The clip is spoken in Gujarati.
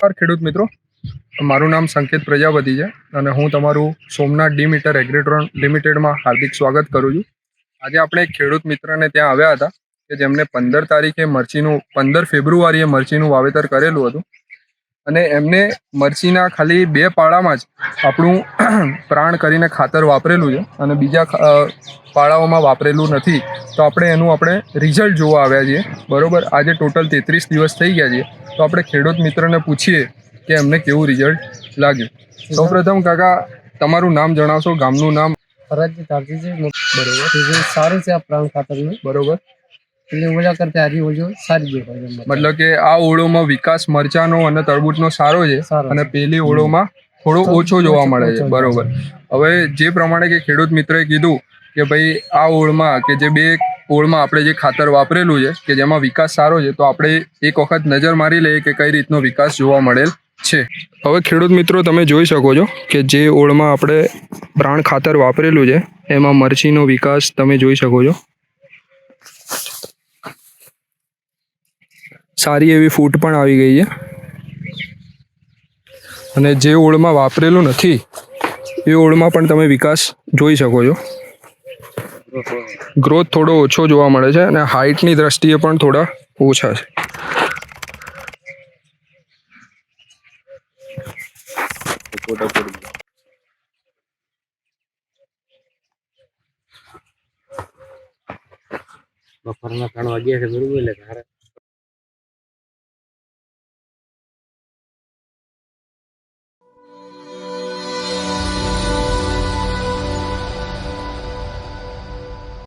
નમસ્કાર ખેડૂત મિત્રો. મારું નામ સંકેત પ્રજાપતિ છે અને હું તમારું સોમનાથ ડીમીટર એગ્રેટ્રોન લિમિટેડમાં હાર્દિક સ્વાગત કરું છું. આજે આપણે એક ખેડૂત મિત્રને ત્યાં આવ્યા હતા કે જેમને પંદર તારીખે મરચીનું, પંદર ફેબ્રુઆરીએ મરચીનું વાવેતર કરેલું હતું. અને એમને મરચીના ખાલી બે પાડામાં જ આપણું પ્રાણ કરીને ખાતર વાપરેલું છે અને બીજા પાડાઓમાં વાપરેલું નથી. તો આપણે એનું આપણે રિઝલ્ટ જોવા આવ્યા છીએ. બરોબર? આજે ટોટલ તેત્રીસ દિવસ થઈ ગયા છે. તો આપણે ખેડૂત મિત્રને પૂછીએ કે એમને કેવું રિઝલ્ટ લાગ્યું. સૌપ્રથમ કાકા તમારું નામ જણાવશો ગામનું નામ? ફરજ બરોબર. સારું છે આ પ્રાણ ખાતરનું. બરોબર. એટલે ઓલા કરતા હારી ઓજો સારી દેખાય છે મતલબ. મતલબ કે આ ઓળોમાં વિકાસ મરચાનો અને તરબૂચનો સારો છે અને પેલી ઓળોમાં થોડો ઓછો જોવા મળે છે. બરોબર. હવે જે પ્રમાણે કે ખેડૂત મિત્રએ કીધું કે ભાઈ આ ઓળમાં કે જે બે ઓળમાં આપણે જે ખાતર વાપરેલું છે કે જેમાં વિકાસ સારો છે તો આપણે એક વખત નજર મારી લઈએ કે કઈ રીતનો વિકાસ જોવા મળેલ છે. હવે ખેડૂત મિત્રો તમે જોઈ શકો છો કે જે ઓળમાં આપણે પ્રાણ ખાતર વાપરેલું છે એમાં મરચીનો વિકાસ તમે જોઈ શકો છો. સારી એવી ફૂટ પણ આવી ગઈ છે. અને જે ઓળમાં વાપરેલું નથી, એ ઓળમાં પણ તમે વિકાસ જોઈ શકો છો. ગ્રોથ થોડો ઓછો જોવા મળે છે અને હાઇટની દ્રષ્ટિએ પણ થોડા ઓછા છે. બપોરના ત્રણ વાગ્યા છે, બરોબર, એટલે